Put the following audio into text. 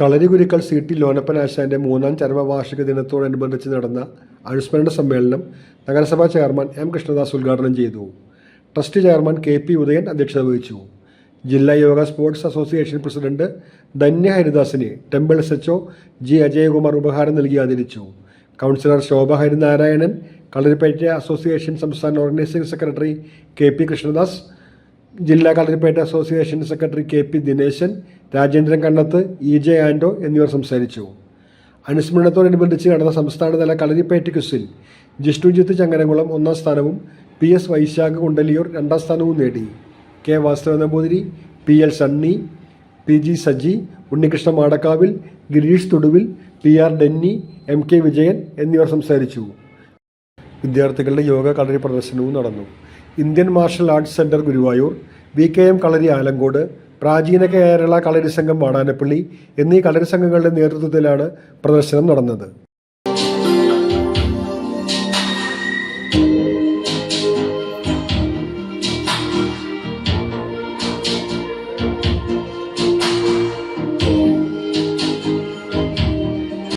കളരികുരുക്കൾ C T ലോനപ്പനാശാന്റെ മൂന്നാം ചരമവാർഷിക ദിനത്തോടനുബന്ധിച്ച് നടന്ന അനുസ്മരണ സമ്മേളനം നഗരസഭാ ചെയർമാൻ എം കൃഷ്ണദാസ് ഉദ്ഘാടനം ചെയ്തു. Trust chairman K P Udayan അധ്യക്ഷത വഹിച്ചു. ജില്ലാ yoga sports association president Dhanya ഹരിദാസിന് temple S H G Ajayakumar ഉപഹാരം നൽകി ആദരിച്ചു. കൗൺസിലർ ശോഭ ഹരിനാരായണൻ കളരിപ്പേറ്റ അസോസിയേഷൻ സംസ്ഥാന organising secretary K P Krishnadas ജില്ലാ കളരിപ്പേട്ട association secretary K P Dineshan Rajendran Kannath E J Anto എന്നിവർ സംസാരിച്ചു. അനുസ്മരണത്തോടനുബന്ധിച്ച് നടന്ന സംസ്ഥാനതല കളരിപ്പേറ്റ് ക്വിസിൽ ജിഷ്ണുജിത്ത് ചങ്ങരംകുളം ഒന്നാം സ്ഥാനവും പി എസ് വൈശാഖ് കുണ്ടലിയൂർ രണ്ടാം സ്ഥാനവും നേടി. K Vasudeva Namboothiri P L Sunny P G Saji Unnikrishna Madakkavil Girish Thoduvil P R Denny M K Vijayan എന്നിവർ സംസാരിച്ചു. വിദ്യാർത്ഥികളുടെ യോഗ കളരി പ്രദർശനവും നടന്നു. Indian martial arts centre Guruvayur V K M kalari Alangode പ്രാചീന കേരള കളരി സംഘം വാടാനപ്പള്ളി എന്നീ കളരി സംഘങ്ങളുടെ നേതൃത്വത്തിലാണ് പ്രദർശനം നടന്നത്.